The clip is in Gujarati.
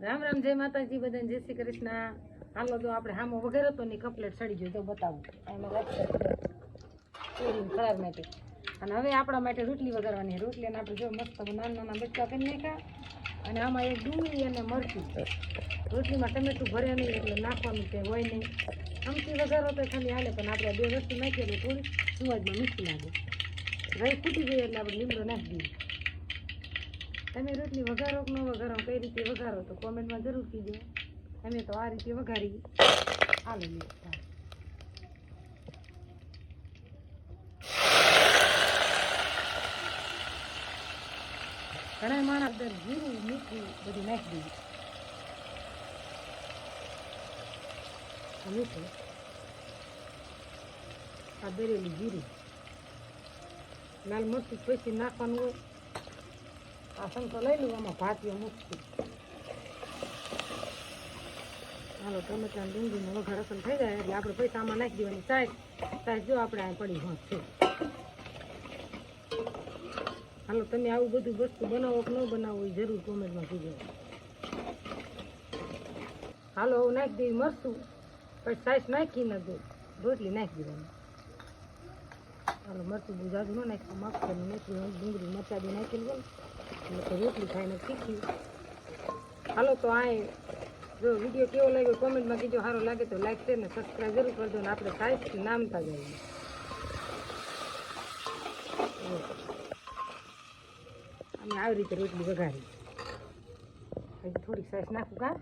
રામ રામ, જય માતાજી, બધાને જય શ્રી કૃષ્ણ. હાલો તો આપણે હામો વગેરે તો ની કપલેટ સડી ગયો, તો બતાવું. એમાં રાખશે ખરાબ માટે. અને હવે આપણા માટે રોટલી વગારવાની રોટલી અને આપણે જો મસ્ત નાના નાના બચ્ચા કરી નાખ્યા. અને આમાં એક ડુંગળી અને મરચું. રોટલીમાં ટમેટું ભરે નહીં, એટલે નાખવાનું તે હોય નહીં. આમથી વઘારો તો ખાલી હાલે, પણ આપણે બે વસ્તુ નાખીએ એટલે થોડી સુવાદમાં મીઠી લાગે. રહી ફૂટી ગઈ એટલે આપણે લીમડો નાખી દઈએ. તમે રોટલી વઘારો કે ન વઘારો, કઈ રીતે વઘારો તો કોમેન્ટમાં જરૂર કીજો. અમે તો આ રીતે વઘારી. હાલો લે ઘણા માણસ અંદર જીરું, મીઠું બધું નાખી દીધું મીઠું આ દરેલું જીરું. લાલ મરચું પછી નાખવાનું હોય. આ તો લઈ લઉં, આમાં ભાતીઓ મૂકશું. હાલો ટમેટા ને ડુંગળીનો વઘાર અસલ થઈ જાય, એટલે આપણે પૈસા આમાં નાખી દેવાની. સાઈઝ સાહેબ, જો આપણે આ પડી હોત છે હાલો, તમે આવું બધું વસ્તુ બનાવો કે ન બનાવો, એ જરૂર કોમેન્ટમાં કીધો હાલો નાખી દેવી મરશું પછી સાઈઝ નાખીને દો, રોટલી નાખી દેવાની. હાલો મરચું બહુ જાજુ ન નાખી માપવાનું નાખ્યું ડુંગળી, મરચાં બી નાખેલું ને એટલે રોટલી ખાઈને શીખી. હાલો તો આ જો વીડિયો કેવો લાગ્યો કોમેન્ટમાં કીજો, સારો લાગે તો લાઈક શેર ને સબસ્ક્રાઈબ જરૂર કરજો ને આપણે સાઈઝથી નામતા જઈએ. અમે આવી રીતે રોટલી વઘારી. થોડીક સાઈઝ નાખું કા?